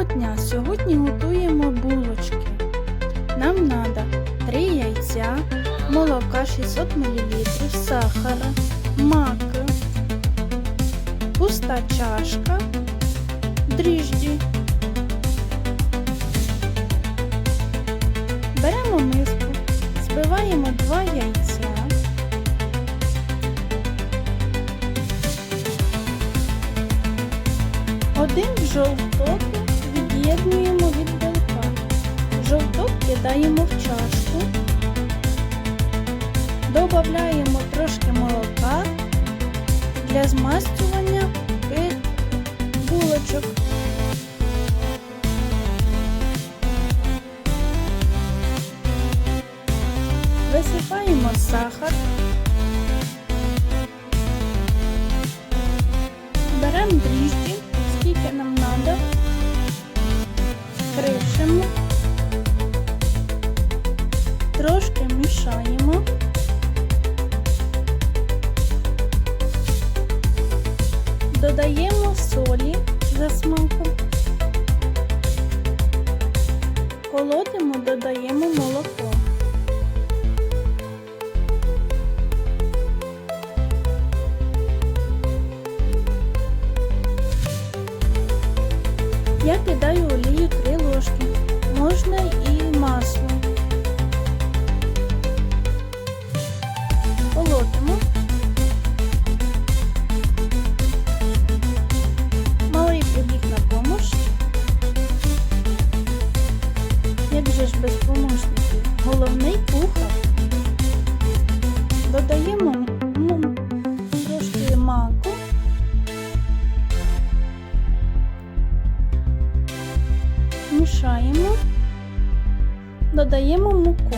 Доброго дня! Сьогодні готуємо булочки. Нам треба 3 яйця, молока 600 мл, сахара, мак, пуста чашка, дріжджі. Беремо миску, збиваємо 2 яйця. Один жовток від'єднуємо від білка. Жовток кидаємо в чашку. Додаємо трошки молока для змастювання булочок. Висипаємо сахар. Додаємо солі за смаком, колотимо, додаємо молоко. Без помощників? Головний кухар. Додаємо трошки маку. Мішаємо, додаємо муку.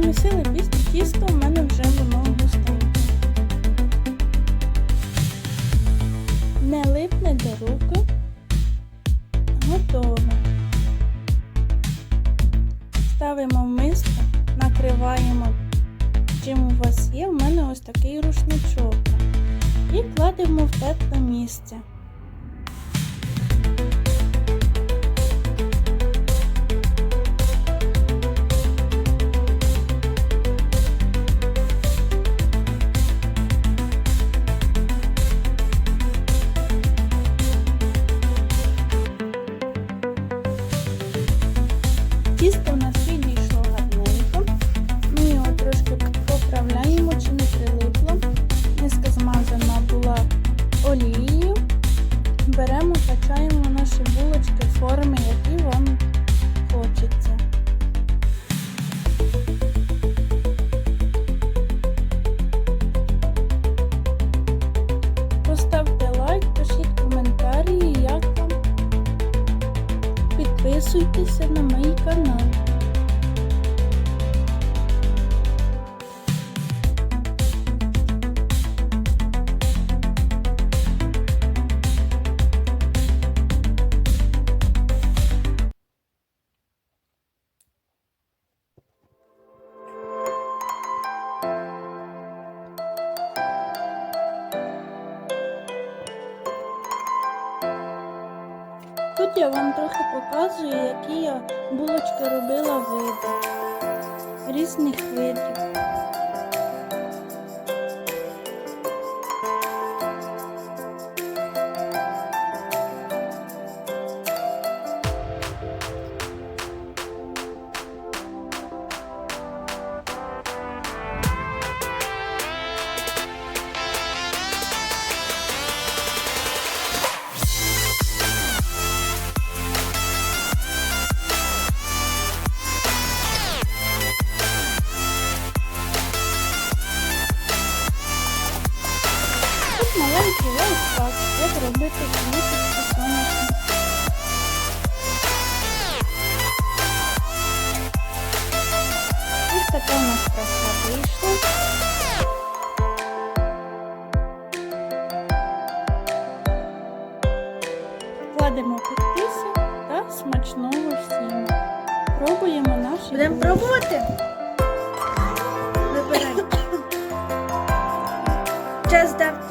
Замісили тісто, в мене вже воно густеньке. Не липне до руки. Готово. Ставимо в миску, накриваємо чим у вас є. У мене ось такий рушничок. І кладемо в тепле місце. Підписуйтеся на мій канал. Тут я вам трохи показую, які я булочки робила види різних видів. Тут маленький лайфхак, як робити квіточку сонячні. Ось така у нас краса вийшла. Кладемо підписи та смачного всім. Пробуємо наші. Будемо пробувати. Вибирай. Just that